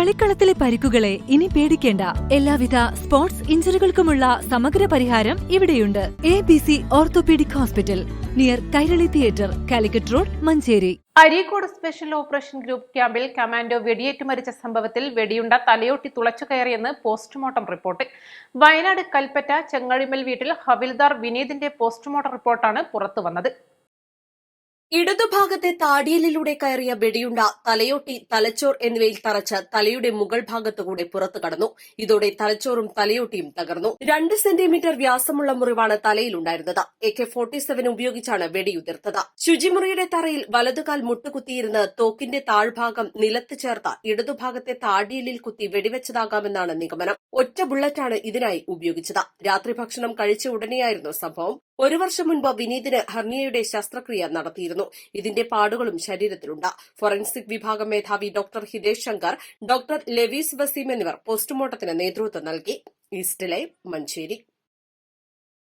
കളിക്കളത്തിലെ പരിക്കുകളെ ഇനി പേടിക്കേണ്ട. എല്ലാവിധ സ്പോർട്സ് ഇഞ്ചറികൾക്കുമുള്ള സമഗ്ര പരിഹാരം ഇവിടെയുണ്ട്. A B C orthopaedic hospital near Kairali theatre Calicut road Manjeri. Areekode special operation group ക്യാമ്പിൽ കമാൻഡോ വെടിയേറ്റ് മരിച്ച സംഭവത്തിൽ വെടിയുണ്ട തലയൊട്ടി തുളച്ചു കയറിയെന്ന് പോസ്റ്റ്മോർട്ടം റിപ്പോർട്ട് വയനാട് കൽപ്പറ്റ ചെങ്ങഴിമൽ വീട്ടിൽ ഹവിൽദാർ വിനീതിന്റെ പോസ്റ്റ്മോർട്ടം റിപ്പോർട്ടാണ് പുറത്തുവന്നത്. ഇടതുഭാഗത്തെ താടിയലിലൂടെ കയറിയ വെടിയുണ്ട തലയോട്ടി തലച്ചോർ എന്നിവയിൽ തറച്ച് തലയുടെ മുകൾ ഭാഗത്തുകൂടെ പുറത്തു കടന്നു. ഇതോടെ തലച്ചോറും തലയോട്ടിയും തകർന്നു. രണ്ട് സെന്റിമീറ്റർ വ്യാസമുള്ള മുറിവാണ് തലയിലുണ്ടായിരുന്നത്. എ കെ ഫോർട്ടി സെവൻ ഉപയോഗിച്ചാണ് വെടിയുതിർത്തത് ശുചിമുറിയുടെ തറയിൽ വലതുകാൽ മുട്ടുകുത്തിയിരുന്ന് തോക്കിന്റെ താഴ്ഭാഗം നിലത്ത് ചേർത്ത ഇടതുഭാഗത്തെ താടിയലിൽ കുത്തി വെടിവെച്ചതാകാമെന്നാണ് നിഗമനം. ഒറ്റ ബുള്ളറ്റാണ് ഇതിനായി ഉപയോഗിച്ചത്. രാത്രി ഭക്ഷണം കഴിച്ച ഉടനെയായിരുന്നു സംഭവം. ഒരു വർഷം മുൻപ് വിനീതിന് ഹർണിയയുടെ ശസ്ത്രക്രിയ നടത്തിയിരുന്നു. ഇതിന്റെ പാടുകളും ശരീരത്തിലുണ്ട്. ഫോറൻസിക് വിഭാഗം മേധാവി doctor Hitesh Shankar doctor Lewis Waseem എന്നിവർ പോസ്റ്റ്മോർട്ടത്തിന് നേതൃത്വം നൽകി. East Live Manjeri.